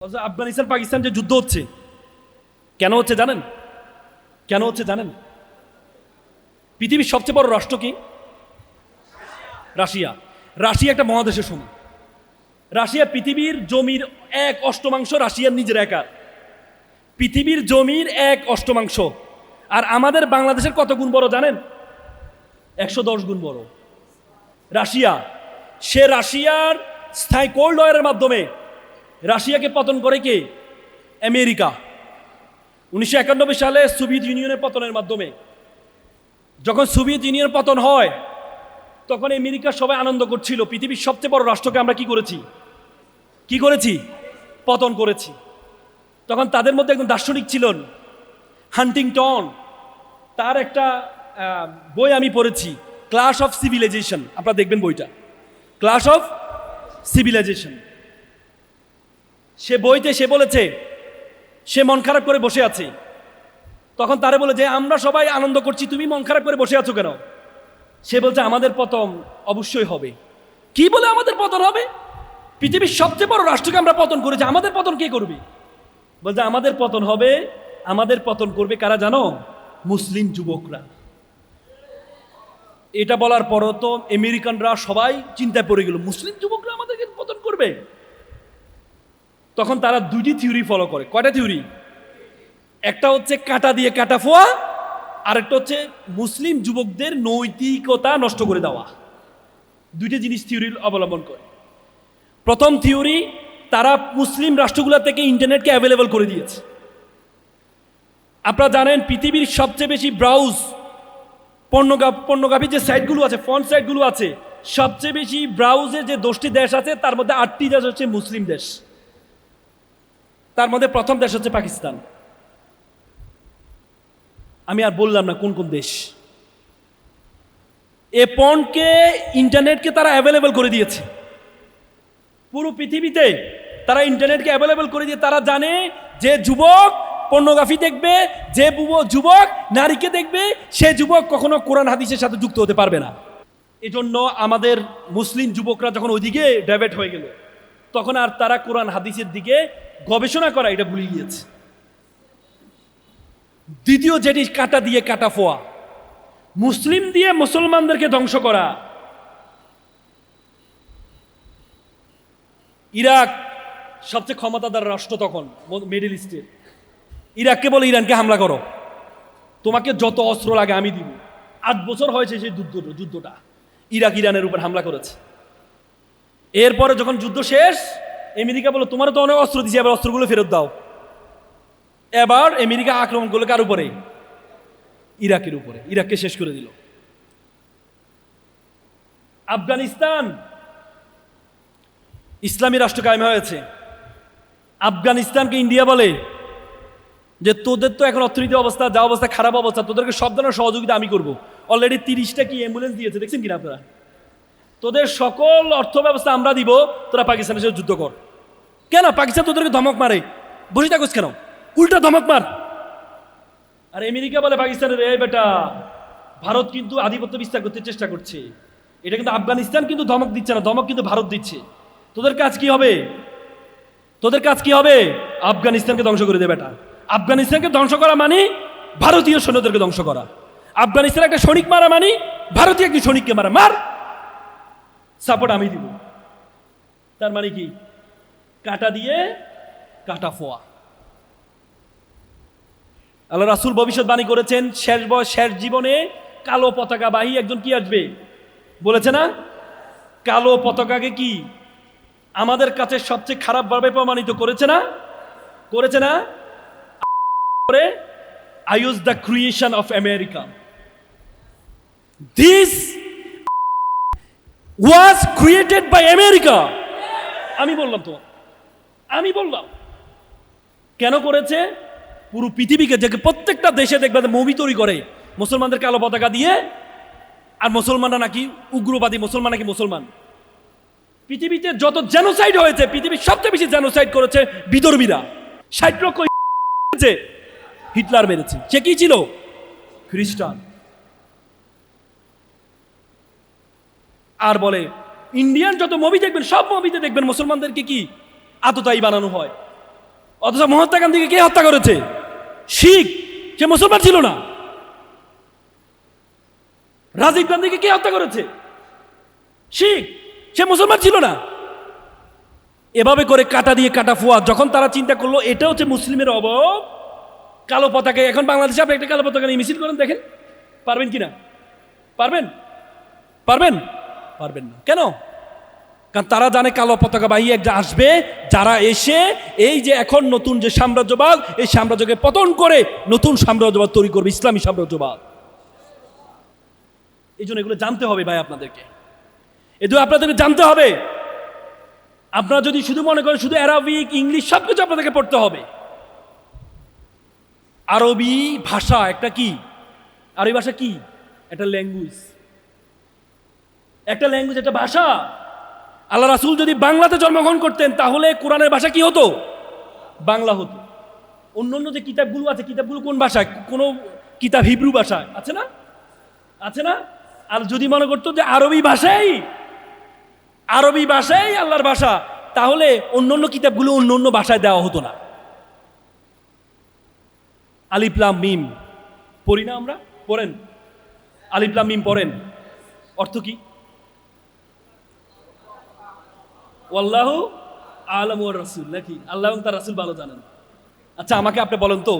আফগানিস্তান, পাকিস্তান যে যুদ্ধ হচ্ছে, কেন হচ্ছে জানেন? কেন হচ্ছে জানেন? পৃথিবীর সবচেয়ে বড় রাষ্ট্র কি? রাশিয়া। রাশিয়া একটা মহাদেশের সমান রাশিয়া পৃথিবীর জমির এক অষ্টমাংশ রাশিয়ার নিজের একার পৃথিবীর জমির এক অষ্টমাংশ। আর আমাদের বাংলাদেশের কত গুণ বড় জানেন? একশো দশ গুণ বড়। রাশিয়া। সে রাশিয়ার স্থায়ী কোল্ড ওয়ারের মাধ্যমে রাশিয়াকে পতন করে কে? আমেরিকা। উনিশশো একানব্বই সালে সোভিয়েত ইউনিয়নের পতনের মাধ্যমে। যখন সোভিয়েত ইউনিয়নের পতন হয়, তখন আমেরিকা সবাই আনন্দ করছিল, পৃথিবীর সবচেয়ে বড় রাষ্ট্রকে আমরা কি করেছি? কি করেছি? পতন করেছি। তখন তাদের মধ্যে একজন দার্শনিক ছিলেন, হান্টিংটন। তার একটা বই আমি পড়েছি ক্লাস অফ সিভিলাইজেশন আপনারা দেখবেন বইটা। ক্লাস অফ সিভিলাইজেশন সে বইতে সে বলেছে, সে মন খারাপ করে বসে আছে। তখন তারে বলে যে, আমরা সবাই আনন্দ করছি, তুমি মন খারাপ করে বসে আছো কেন? সে বলছে, আমাদের পতন অবশ্যই হবে। কি বলে আমাদের পতন হবে? পৃথিবীর সবচেয়ে বড় রাষ্ট্রকে আমরা পতন করেছি, আমাদের পতন কে করবে? বলছে, আমাদের পতন হবে, আমাদের পতন করবে কারা জানো? মুসলিম যুবকরা। এটা বলার পরও তো আমেরিকানরা সবাই চিন্তায় পড়ে গেল, মুসলিম যুবকরা আমাদেরকে পতন করবে? তখন তারা দুইটি থিওরি ফলো করে। কয়টা থিওরি? একটা হচ্ছে কাটা দিয়ে কাটা ফোয়া, আরেকটা হচ্ছে মুসলিম যুবকদের নৈতিকতা নষ্ট করে দেওয়া। দুইটা জিনিস থিওরি অবলম্বন করে। প্রথম থিওরি, তারা মুসলিম রাষ্ট্রগুলো থেকে ইন্টারনেটকে অ্যাভেলেবল করে দিয়েছে। আপনারা জানেন পৃথিবীর সবচেয়ে বেশি ব্রাউজ পর্নোগ্রা পর্নোগ্রাফি যে সাইটগুলো আছে ফোন সাইটগুলো আছে, সবচেয়ে বেশি ব্রাউজে যে দশটি দেশ আছে, তার মধ্যে আটটি দেশ হচ্ছে মুসলিম দেশ। তার মধ্যে প্রথম দেশ হচ্ছে পাকিস্তান। আমি আর বললাম না কোন কোন দেশ। এ পণকে, ইন্টারনেটকে তারা অ্যাভেলেবেল করে দিয়েছে। পুরো পৃথিবীতে তারা ইন্টারনেটকে অ্যাভেলেবেল করে দিয়ে তারা জানে যে যুবক পর্নোগ্রাফি দেখবে, যে যুবক নারীকে দেখবে, সে যুবক কখনো কোরআন হাদিসের সাথে যুক্ত হতে পারবে না। এজন্য আমাদের মুসলিম যুবকরা যখন ওইদিকে ডাইভার্ট হয়ে গেল, তখন আর তারা কোরআন হাদিসের দিকে গবেষণা করা, এটা ভুলে গিয়েছে। দ্বিতীয় যেটি, কাটা দিয়ে কাটা ফোয়া। মুসলিম দিয়ে মুসলমানদেরকে ধ্বংস করা। ইরাক সবচেয়ে ক্ষমতাদার রাষ্ট্র তখন মিডল ইস্টের ইরাককে বলে, ইরানকে হামলা করো। তোমাকে যত অস্ত্র লাগে আমি দিব। আট বছর হয়েছে সেই যুদ্ধ, যুদ্ধটা। ইরাক ইরানের উপর হামলা করেছে। এরপরে যখন যুদ্ধ শেষ আমেরিকা বলো তোমার তো অনেক অস্ত্র দিয়েছে এবার অস্ত্রগুলো ফেরত দাও। এবার আমেরিকা আক্রমণ করল কার উপরে, ইরাকের উপরে, ইরাককে শেষ করে দিল। আফগানিস্তান, ইসলামী রাষ্ট্র কায়েম হয়েছে। আফগানিস্তানকে ইন্ডিয়া বলে যে, তোদের তো এখন অর্থনীতি অবস্থা, যা অবস্থা খারাপ অবস্থা, তোদেরকে সব ধরনের সহযোগিতা আমি করব। অলরেডি তিরিশটা কি অ্যাম্বুলেন্স দিয়েছে, দেখছেন কিনা আপনারা? তোদের সকল অর্থ ব্যবস্থা আমরা দিব, তোরা পাকিস্তানের সাথে যুদ্ধ কর। কেন? পাকিস্তান তোদেরকে ধমক মারে। বসে থাকোস কেন? উল্টা ধমক মার। আর আমেরিকা বলে পাকিস্তানের, এই বেটা, ভারত কিন্তু আধিপত্য বিস্তার করতে চেষ্টা করছে। এটা কিন্তু আফগানিস্তান কিন্তু ধমক দিচ্ছে না, ধমক কিন্তু ভারত দিচ্ছে। তোদের কাজ কি হবে? তোদের কাজ কি হবে? আফগানিস্তানকে ধ্বংস করে দেবে বেটা। আফগানিস্তানকে ধ্বংস করা মানে ভারতীয় সৈন্যদেরকে ধ্বংস করা। আফগানিস্তান একটা সৈনিক মারা মানে ভারতীয় একটি সৈনিককে মারা। মার। সাপোর্ট আমি দিব। তার মানে কি? কাটা দিয়ে কাটা ফোয়া। আল্লাহ রাসুল ভবিষ্যৎবাণী করেছেন, শেষ শেষ জীবনে কালো পতাকা বাহী একজন কি আসবে? বলেছে না? কালো পতাকাকে কি আমাদের কাছে সবচেয়ে খারাপভাবে প্রমাণিত করেছে না? করেছে না? করে the creation of America. This was created by America আমি বললাম তো আমি বললাম, কেন করেছে? পুরো পৃথিবীকে যে প্রত্যেকটা দেশে দেখবে মুভি তৈরি করে মুসলমানদের কালো পতাকা দিয়ে, আর মুসলমানরা নাকি উগ্রবাদী মুসলমান নাকি মুসলমান। পৃথিবীতে যত জেনোসাইড হয়েছে, পৃথিবীর সবচেয়ে বেশি জেনোসাইড করেছে বিদর্মীরা ষাট লক্ষ হিটলার মেরেছে। সে কি ছিল? খ্রিস্টান। আর বলে, ইন্ডিয়ান যত মুভি দেখবেন, সব মুভিতে দেখবেন মুসলমানদেরকে কি আততায়ী বানানো হয়? অথচ মহাত্মা গান্ধীকে কে হত্যা করেছে? শিখ সে মুসলমান ছিল না। রাজীব গান্ধীকে কে হত্যা করেছে? শিখ, সে মুসলমান ছিল না। এভাবে করে কাটা দিয়ে কাটা ফুয়া, যখন তারা চিন্তা করল, এটা হচ্ছে মুসলিমের অভাব কালো পতাকা এখন বাংলাদেশে আপনি একটা কালো পতাকা নিয়ে মিছিল করেন, দেখেন। পারবেন কি না? পারবেন? পারবেন? পারবেন না। কেন? কারণ তারা জানে কালো পতাকা বাহিনী একটা আসবে, যারা এসে এই যে এখন নতুন যে সাম্রাজ্যবাদ, এই সাম্রাজ্যকে পতন করে নতুন সাম্রাজ্যবাদ তৈরি করবে, ইসলামী সাম্রাজ্যবাদ। এই জন্য এগুলো জানতে হবে ভাই আপনাদেরকে। এগুলো আপনাদেরকে জানতে হবে, আপনারা যদি শুধু মনে করেন শুধু অ্যারাবিক, ইংলিশ সব কিছু আপনাদেরকে পড়তে হবে। আরবি ভাষা একটা কি? আরবি ভাষা কি? একটা ল্যাঙ্গুয়েজ। একটা ল্যাঙ্গুয়েজ একটা ভাষা। আল্লাহ রাসুল যদি বাংলাতে জন্মগ্রহণ করতেন, তাহলে কোরআনের ভাষা কি হতো? বাংলা হতো। অন্য অন্য যে কিতাবগুলো আছে, কিতাবগুলো কোন ভাষায় কোনো কিতাব হিব্রু ভাষায় আছে না? আছে না? আর যদি মনে করতো যে আরবি ভাষাই আরবি ভাষাই আল্লাহর ভাষা, তাহলে অন্য অন্য কিতাবগুলো অন্য অন্য ভাষায় দেওয়া হতো না। আলিপ্লাম মিম। পড়ি না আমরা? পড়েন। আলিপ্লাম মিম পড়েন। অর্থ কি? ওয়াল্লাহ আলম রাসুল। নাকি? আল্লাহ এবং তার রাসুল ভালো জানেন। আচ্ছা আমাকে আপনি বলেন তো,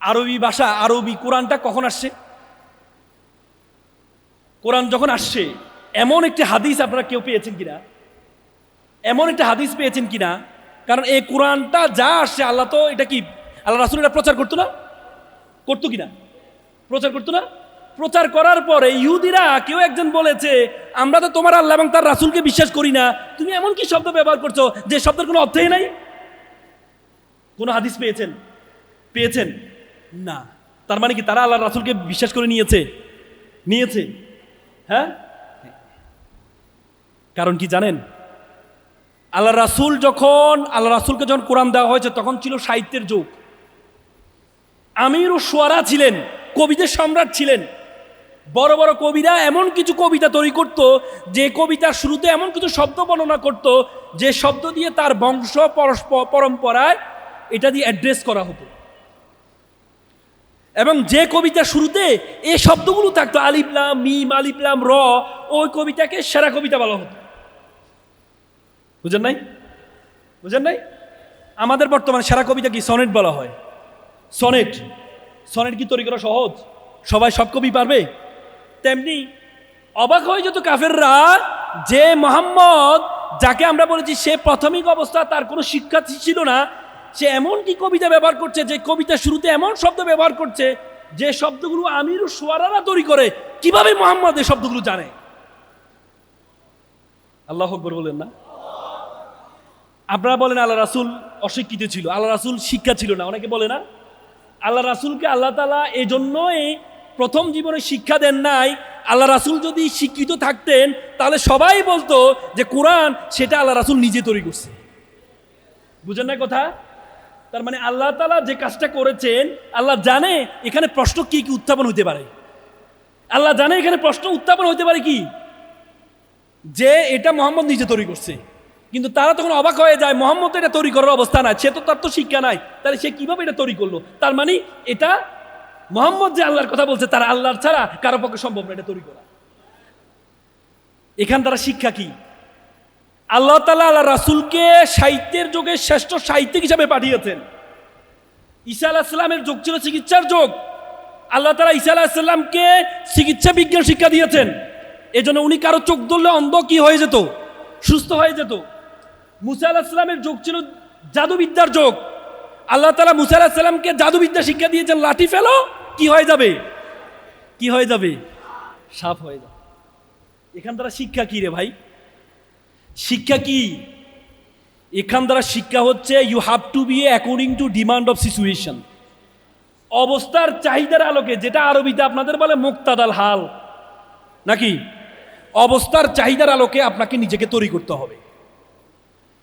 আরবি ভাষা, আরবি কোরআনটা কখন আসছে? কোরআন যখন আসছে, এমন একটি হাদিস আপনারা কেউ পেয়েছেন কিনা? এমন একটা হাদিস পেয়েছেন কিনা? কারণ এই কোরআনটা যা আসছে, আল্লাহ তো এটা কি, আল্লাহ রাসুল এটা প্রচার করতো না? করতো কিনা? প্রচার করতো না? প্রচার করার পরে ইহুদিরা কেউ একজন বলেছে, আমরা তো তোমার আল্লাহ এবং তার রাসুলকে বিশ্বাস করি না। তুমি এমন কি শব্দ ব্যবহার করছ যে শব্দের কোনো অর্থই নাই? কোনো হাদিস পেয়েছেন? পেয়েছেন? না। তার মানে কি তারা আল্লাহ রাসুলকে বিশ্বাস করে নিয়েছে? নিয়েছে? হ্যাঁ? কারণ কি জানেন? আল্লাহ রাসুল যখন আল্লাহ রাসুলকে যখন কোরআন দেওয়া হয়েছে, তখন ছিল সাহিত্যের যুগ। আমির ও সোয়ারা ছিলেন, কবিদের সম্রাট ছিলেন। বড় বড় কবিরা এমন কিছু কবিতা তৈরি করত, যে কবিতার শুরুতে এমন কিছু শব্দ বর্ণনা করত, যে শব্দ দিয়ে তার বংশ পরম্পরায় এটা দিয়ে অ্যাড্রেস করা হতো। এবং যে কবিতার শুরুতে এই শব্দগুলো থাকতো আলিপলাম মিম আলিপলাম র, ওই কবিতাকে সেরা কবিতা বলা হতো। বুঝেন নাই? বুঝেন নাই? আমাদের বর্তমানে সেরা কবিতা কি? সনেট বলা হয়। সনেট। সনেট কি তৈরি করা সহজ? সবাই সব কবি পারবে? তেমনি অবাক হয়ে যেত কাফেররা যে মোহাম্মদ, যাকে আমরা বলেছি সে প্রাথমিক অবস্থা, তার কোনো শিক্ষা ছিল না। সে এমন কি কবিতা ব্যবহার করছে, যে কবিতা শুরুতে এমন শব্দ ব্যবহার করছে, যে শব্দগুলো আমির সোয়ারারা তৈরি করে। কীভাবে মোহাম্মদ এই শব্দগুলো জানে? আল্লাহ আকবর বলেন না। আপনারা বলেন, আল্লাহ রাসুল অশিক্ষিত ছিল, আল্লাহ রাসুল শিক্ষা ছিল না। অনেকে বলে না, আল্লাহ রাসুলকে আল্লাহ তালা এই জন্যই প্রথম জীবনে শিক্ষা দেন নাই, আল্লাহ রাসুল যদি শিক্ষিত থাকতেন, তাহলে সবাই বলতো যে কোরআন সেটা আল্লাহ রাসুল নিজে তৈরি করছে। বুঝেন না কথা? তার মানে আল্লাহ তালা যে কাজটা করেছেন, আল্লাহ জানে এখানে প্রশ্ন কি কি উত্থাপন হতে পারে। আল্লাহ জানে এখানে প্রশ্ন উত্থাপন হতে পারে কি? যে এটা মোহাম্মদ নিজে তৈরি করছে। কিন্তু তারা তখন অবাক হয়ে যায়, মোহাম্মদ এটা তৈরি করার অবস্থা নাই, সে তো তার তো শিক্ষা নাই, তাহলে সে কীভাবে এটা তৈরি করল? তার মানে এটা মোহাম্মদ যে আল্লাহর কথা বলছে, তারা আল্লাহর ছাড়া কারও পক্ষে সম্ভব না, এটা তৈরি করা। এখান তারা শিক্ষা কি? আল্লাহ তালা আল্লাহ রাসুলকে সাহিত্যের যুগে শ্রেষ্ঠ সাহিত্যিক হিসাবে পাঠিয়েছেন। ঈসা আলাহিসাল্লামের যুগ ছিল চিকিৎসার যুগ। আল্লাহ তালা ঈসা আলাহিসাল্লামকে চিকিৎসা বিজ্ঞান শিক্ষা দিয়েছেন। এজন্য উনি কারও চোখ ধরলে অন্ধ কি হয়ে যেত? সুস্থ হয়ে যেত। মুসা আলাহিসাল্লামের যুগ ছিল জাদুবিদ্যার যুগ। আল্লাহ তালা মুসা আলাহিসাল্লামকে জাদুবিদ্যা শিক্ষা দিয়েছেন, লাঠি ফেলো কি হয়ে যাবে? কি হয়ে যাবে? সাপ হয়ে যাবে। এখান দ্বারা শিক্ষা কি রে ভাই? শিক্ষা কি? এখান দ্বারা শিক্ষা হচ্ছে you have to be according to demand of situation অবস্থার চাহিদার আলোকে, যেটা আরবিতে আপনাদের বলে মুক্তাদাল হাল। নাকি? অবস্থার চাহিদার আলোকে আপনাকে নিজেকে তৈরি করতে হবে।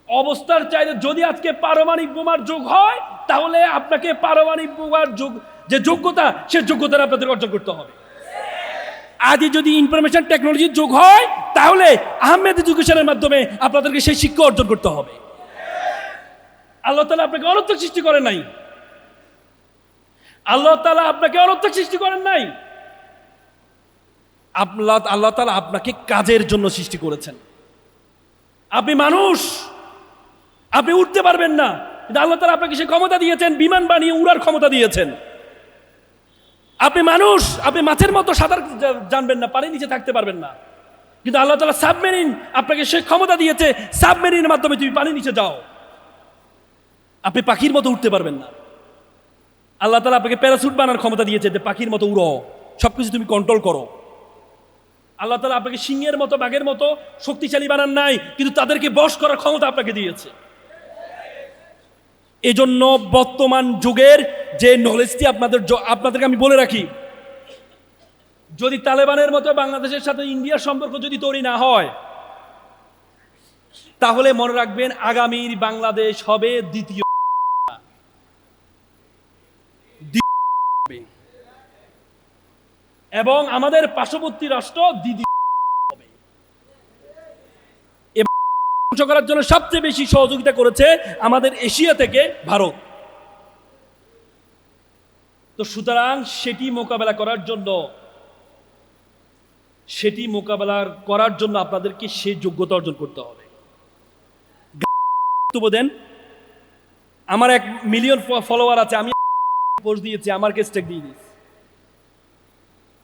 অবস্থার চাহিদা, যদি আজকে পারমাণবিক বোমার যোগ হয়, তাহলে আপনাকে পারমাণবিক বোমার যোগ যে যোগ্যতা, সে যোগ্যতা আপনাদের অর্জন করতে হবে। আজই যদি ইনফরমেশন টেকনোলজির যোগ হয়, তাহলে আহমেদ এডুকেশনের মাধ্যমে আপনাদেরকে সেই শিক্ষা অর্জন করতে হবে। আল্লাহ তালা আপনাকে অনর্থক সৃষ্টি করেন নাই। আল্লাহ তালা আপনাকে অনর্থক সৃষ্টি করেন নাই। আল্লাহ আল্লাহ তালা আপনাকে কাজের জন্য সৃষ্টি করেছেন। আপনি মানুষ, আপনি উঠতে পারবেন না। কিন্তু আল্লাহ তালা আপনাকে সে ক্ষমতা দিয়েছেন, বিমান বানিয়ে উড়ার ক্ষমতা দিয়েছেন। আপনি মানুষ, আপনি মাছের মতো সাঁতার জানবেন না, পানির নিচে থাকতে পারবেন না। কিন্তু আল্লাহ তালা সাবমেরিন আপনাকে সে ক্ষমতা দিয়েছে সাবমেরিনের মাধ্যমে তুমি পানির নিচে যাও। আপনি পাখির মতো উঠতে পারবেন না। আল্লাহ তালা আপনাকে প্যারাসুট বানার ক্ষমতা দিয়েছে যে পাখির মতো উড়ো সব কিছু তুমি কন্ট্রোল করো। আল্লাহ তালা আপনাকে সিংহের মতো, বাঘের মতো শক্তিশালী বানান নাই, কিন্তু তাদেরকে বশ করার ক্ষমতা আপনাকে দিয়েছে। এজন্য বর্তমান যুগের যে নলেজটি আপনাদের আপনাদেরকে আমি বলে রাখি, যদি তালেবানের মতো বাংলাদেশের সাথে ইন্ডিয়ার সম্পর্ক যদি তৈরি না হয়, তাহলে মনে রাখবেন আগামীর বাংলাদেশ হবে দ্বিতীয়। এবং আমাদের পার্শ্ববর্তী রাষ্ট্র দ্বিতীয় হবে এবং ধ্বংস করার জন্য সবচেয়ে বেশি সহযোগিতা করেছে আমাদের এশিয়া থেকে ভারত। তো সুতরাং সেটি মোকাবেলা করার জন্য, সেটি মোকাবেলা করার জন্য আপনাদেরকে সে যোগ্যতা অর্জন করতে হবে। বক্তব্য দেন, আমার এক মিলিয়ন ফলোয়ার আছে, আমি পোস্ট দিয়েছি, আমার কেস টেক দিয়ে দিয়েছি।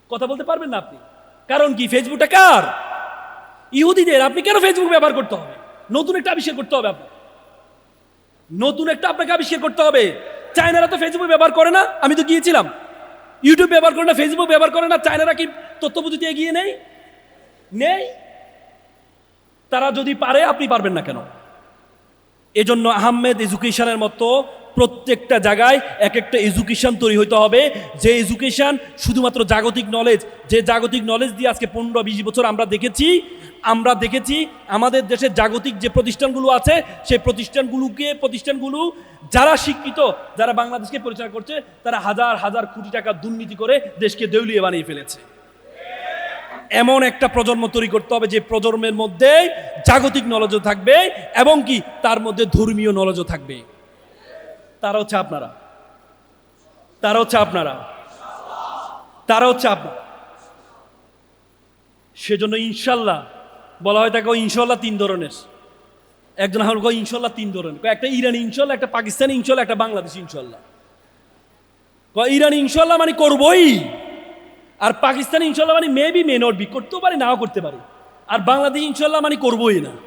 কথা বলতে পারবেন না আপনি? কারণ কি? ফেসবুকটা কার? ইহুদিদের, আপনি কেন ফেসবুক ব্যবহার করতে হবে? নতুন একটা আবিষ্কার করতে হবে আপনার নতুন একটা আপনাকে আবিষ্কার করতে হবে। চায়নারা তো ফেসবুক ব্যবহার করে না, আমি তো গিয়েছিলাম। ইউটিউব ব্যবহার করে না ফেসবুক ব্যবহার করে না, চায়নারা কি তথ্য প্রযুক্তি এগিয়ে নেই? নেই। তারা যদি পারে, আপনি পারবেন না কেন? এজন্য আহমেদ এজুকেশনের মতো প্রত্যেকটা জায়গায় এক একটা এডুকেশন তৈরি হইতে হবে। যে এডুকেশন শুধুমাত্র জাগতিক নলেজ যে জাগতিক নলেজ দিয়ে আজকে পনেরো, বিশ বছর আমরা দেখেছি আমরা দেখেছি আমাদের দেশের জাগতিক যে প্রতিষ্ঠানগুলো আছে, সেই প্রতিষ্ঠানগুলোকে, প্রতিষ্ঠানগুলো যারা শিক্ষিত, যারা বাংলাদেশকে পরিচালনা করছে, তারা হাজার হাজার কোটি টাকা দুর্নীতি করে দেশকে দেউলিয়ে বানিয়ে ফেলেছে। এমন একটা প্রজন্ম তৈরি করতে হবে যে প্রজন্মের মধ্যে জাগতিক নলেজও থাকবে এবং কি? তার মধ্যে ধর্মীয় নলেজও থাকবে। তারা হচ্ছে আপনারা। তারা হচ্ছে আপনারা। তারা হচ্ছে আপনারা সেজন্য ইনশাল্লাহ বলা হয় তাকে ইনশাল্লাহ তিন ধরনের। একজন হল কয়, ইনশাল্লাহ তিন ধরনের। কয়, একটা ইরানি ইনশাল্লাহ, একটা পাকিস্তানি ইনশাল্লাহ, একটা বাংলাদেশ ইনশাল্লাহ। কয়, ইরানি ইনশাল্লাহ মানে করবই। আর পাকিস্তানি ইনশাল্লাহ মানে মেবি মে নট বি করতেও পারি, নাও করতে পারে। আর বাংলাদেশ ইনশাল্লাহ মানে করবোই না।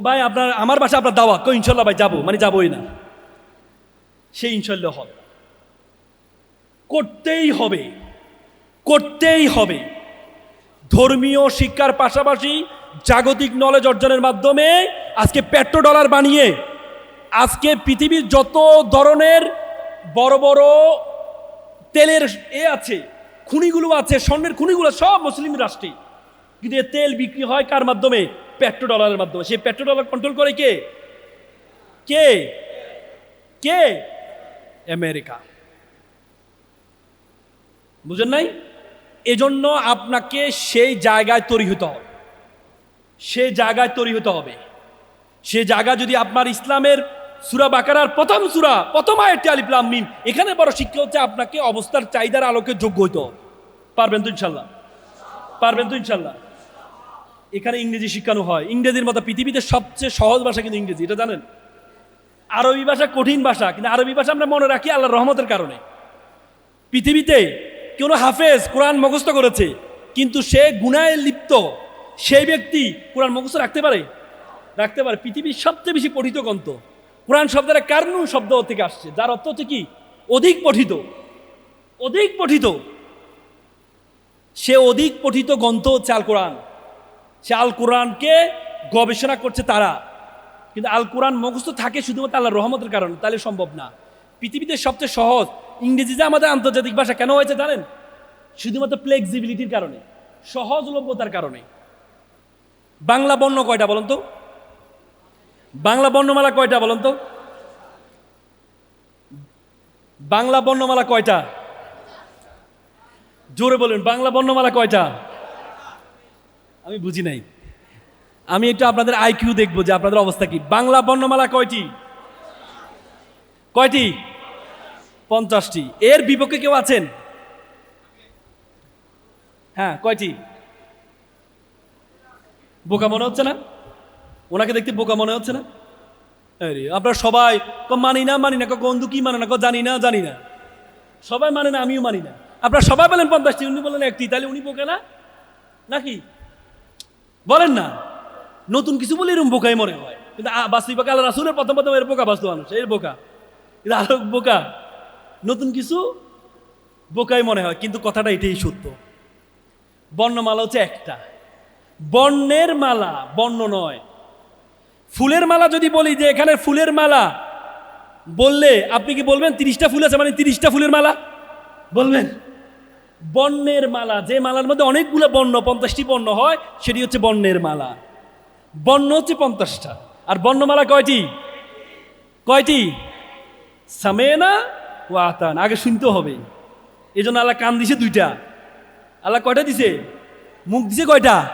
ভাই, আপনার, আমার বাসা আপনার দাওয়া কই, ইনশাল্লাহ ভাই, যাব। মানে যাবোই না। সেই ইনশাল্লাহ হবে। করতেই হবে। করতেই হবে। ধর্মীয় শিক্ষার পাশাপাশি জাগতিক নলেজ অর্জনের মাধ্যমে আজকে পেট্রো ডলার বানিয়ে, আজকে পৃথিবীর যত ধরনের বড় বড় তেলের এ আছে, খুনিগুলো আছে, স্বর্ণের খুনিগুলো সব মুসলিম রাষ্ট্রে। কিন্তু এ তেল বিক্রি হয় কার মাধ্যমে? পেট্রো ডলারের মাধ্যমে। সেই পেট্রো ডলার কন্ট্রোল করে কে? কে? কে? আমেরিকা। বুঝেন নাই? এজন্য আপনাকে সেই জায়গায় তৈরি হতে হবে। সেই জায়গায় তৈরি হতে হবে। সে জায়গা যদি আপনার ইসলামের সুরা বাকারার প্রথম সুরা, প্রথম আয়টি আলিফলাম মিম, এখানে বড় শিক্ষা হচ্ছে আপনাকে অবস্থার চাহিদার আলোকে যোগ্য হইতে হবে। পারবেন তো ইনশাল্লাহ? পারবেন তো ইনশাল্লাহ? এখানে ইংরেজি শিক্ষানো হয়। ইংরেজির মতো পৃথিবীতে সবচেয়ে সহজ ভাষা কিন্তু ইংরেজি, এটা জানেন? আরবি ভাষা কঠিন ভাষা, কিন্তু আরবি ভাষা আমরা মনে রাখি আল্লাহর রহমতের কারণে। পৃথিবীতে কোনো হাফেজ কোরআন মুখস্থ করেছে, কিন্তু সে গুনায় লিপ্ত, সেই ব্যক্তি কোরআন মুখস্থ রাখতে পারে? রাখতে পারে। পৃথিবীর সবচেয়ে বেশি পঠিত গ্রন্থ। কোরআন শব্দের কারণু শব্দ থেকে আসছে, যার অর্থ হচ্ছে কি? অধিক পঠিত। অধিক পঠিত। সে অধিক পঠিত গ্রন্থ হচ্ছে আল কোরআন সে আল কোরআনকে গবেষণা করছে তারা। কিন্তু আল কোরআন মুখস্থ থাকে শুধুমাত্র আল্লাহর রহমতের কারণে, তাহলে সম্ভব না। পৃথিবীতে সবচেয়ে সহজ, ইংরেজি যে আমাদের আন্তর্জাতিক ভাষা, কেন হয়েছে জানেন? শুধুমাত্র ফ্লেক্সিবিলিটির কারণে, সহজলভ্যতার কারণে। বাংলা বর্ণ কয়টা বলুন তো? বাংলা বর্ণমালা কয়টা বলুন তো? বাংলা বর্ণমালা কয়টা? জোরে বলুন, বাংলা বর্ণমালা কয়টা? আমি বুঝি নাই। আমি একটু আপনাদের আইকিউ দেখব যে আপনাদের অবস্থা কি। বাংলা বর্ণমালা কয়টি? কয়টি? পঞ্চাশটি। এর বিপক্ষে কেউ আছেন? হ্যাঁ কয়টি? বোকা মনে হচ্ছে না? ওনাকে দেখতে বোকা মনে হচ্ছে না? আপনারা সবাই মানি না মানি না, ক বন্ধু কি মানে না জানি না জানি না। সবাই মানে না, আমিও মানি না। আপনারা সবাই বলেন পঞ্চাশটি, উনি বলেন একটি, তাহলে উনি বোকা না? নাকি? বলেন না। নতুন কিছু বলে এরকম বোকাই মনে হয় কিন্তু আ- বাস্তবিক আল্লাহ রাসুলের প্রথম প্রথম এর বোকা বাস্তব মানুষ, এর বোকা। আরও বোকা। নতুন কিছু বোকাই মনে হয়, কিন্তু কথাটা এটাই সত্য। বর্ণমালা হচ্ছে একটা। বর্ণের মালা, বর্ণ নয়। ফুলের মালা যদি বলি যে এখানে ফুলের মালা, বললে আপনি কি বলবেন তিরিশটা ফুল আছে মানে তিরিশটা ফুলের মালা? বলবেন? বর্ণের মালা, যে মালার মধ্যে অনেকগুলো বর্ণ, পঞ্চাশটি বর্ণ হয়, সেটি হচ্ছে বর্ণের মালা। বর্ণ হচ্ছে পঞ্চাশটা। আর বর্ণমালা কয়টি? কয়টি? সামেনা ও আতান। আগে শুনতে হবে। এই জন্য আল্লাহ কান দিছে দুইটা। আল্লাহ কয়টা দিছে? মুখ দিছে কয়টা?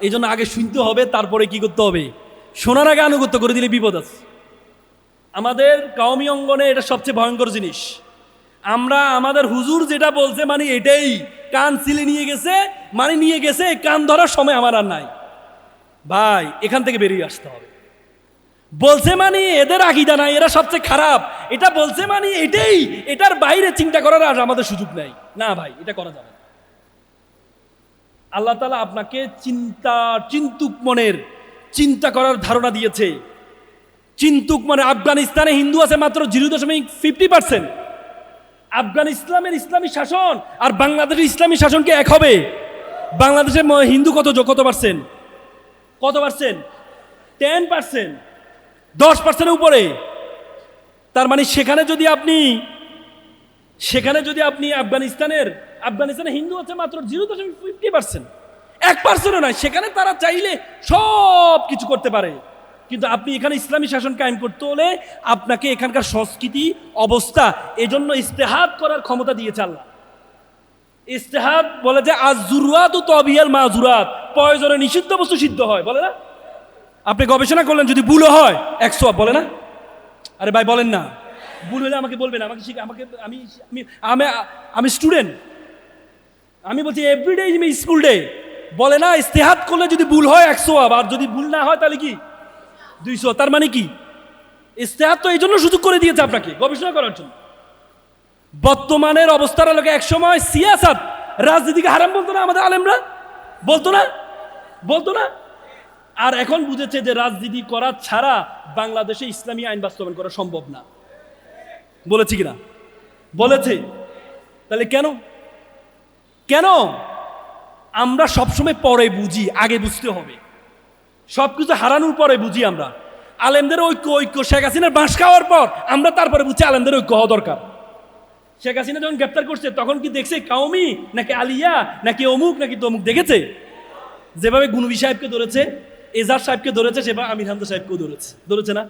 এই জন্য আগে শুনতে হবে, তারপরে কি করতে হবে? শোনার আগে আনুগত্য করে দিলে বিপদ আছে। আমাদের কাউমি অঙ্গনে এটা সবচেয়ে ভয়ঙ্কর জিনিস। আমরা আমাদের হুজুর যেটা বলছে মানে এটাই। কান সিলে নিয়ে গেছে মানে নিয়ে গেছে, কান ধরার সময় আমার আর নাই। ভাই, এখান থেকে বেরিয়ে আসতে হবে। বলছে মানে এদের আকিদা নাই, এরা সবচেয়ে খারাপ। এটা বলছে মানে এটাই, এটার বাইরে চিন্তা করার আর আমাদের সুযোগ নাই। না ভাই, এটা করা যাবে। আল্লাহ তালা আপনাকে চিন্তা, চিন্তুক মনের চিন্তা করার ধারণা দিয়েছে। চিন্তুক মানে আফগানিস্তানে হিন্দু আছে মাত্র জিরো দশমিক ফিফটি পার্সেন্ট আফগান ইসলামের ইসলামী শাসন আর বাংলাদেশের ইসলামী শাসনকে এক হবে? বাংলাদেশের হিন্দু কত কত পার্সেন্ট? কত পার্সেন্ট? Ten percent. দশ পার্সেন্টের উপরে। তার মানে সেখানে যদি আপনি, সেখানে যদি আপনি আফগানিস্তানের, আফগানিস্তানে হিন্দু আছে মাত্র জিরো দশমিক ফিফটি পার্সেন্ট। এক পার্সেন্টও নয় সেখানে তারা চাইলে সব কিছু করতে পারে। কিন্তু আপনি এখানে ইসলামী শাসন কায়েম করতে হলে আপনাকে এখানকার সংস্কৃতি, অবস্থা এজন্য ইস্তেহাদ করার ক্ষমতা দিয়েছে আল্লাহ। ইস্তেহাদ বলে যে আজ জুরুয়াত ও তবিয়াল মাজুরাত। প্রয়োজনে নিষিদ্ধ বস্তু সিদ্ধ হয়, বলে না? আপনি গবেষণা করলেন, যদি ভুলও হয় একশো বলে না? আরে ভাই, বলেন না। ভুল হলে আমাকে বলবেন, আমাকে শিখ, আমাকে, আমি আমি আমি স্টুডেন্ট। আমি বলছি এভরিডে ইজ স্কুল ডে বলে না ইস্তেহাত করলে যদি ভুল হয় একশো আর যদি ভুল না হয়, তাহলে কি? দুইশো, তার মানে কি? ইস্তেহাত তো এই জন্য সুযোগ করে দিয়েছে আপনাকে, গবেষণা করার জন্য। বর্তমানের অবস্থার আলোকে একসময় সিয়াসাত, রাজনীতিকে হারাম বলতো না আমাদের আলেমরা? বলতো না? বলতো না? আর এখন বুঝেছে যে রাজনীতি করা ছাড়া বাংলাদেশে ইসলামী আইন বাস্তবায়ন করা সম্ভব না। বলেছি কিনা? বলেছে। তাহলে কেন? কেন? আমরা সবসময় পরে বুঝি, আগে বুঝতে হবে। সব কিছু হারানোর পরে বুঝি আমরা। আলেমদের ঐক্য ঐক্য। শেখ হাসিনার বাঁশ খাওয়ার পর আমরা তারপরে বুঝছি আলেমদের ঐক্য হওয়া দরকার। শেখ হাসিনা যখন গ্রেপ্তার করছে, তখন কি দেখছে কাউমি নাকি আলিয়া নাকি অমুক নাকি তমুক? দেখেছে? যেভাবে গুনবি সাহেবকে ধরেছে এজার সাহেবকে ধরেছে, সেভাবে আমির হামদা সাহেবকেও ধরেছে। ধরেছে না?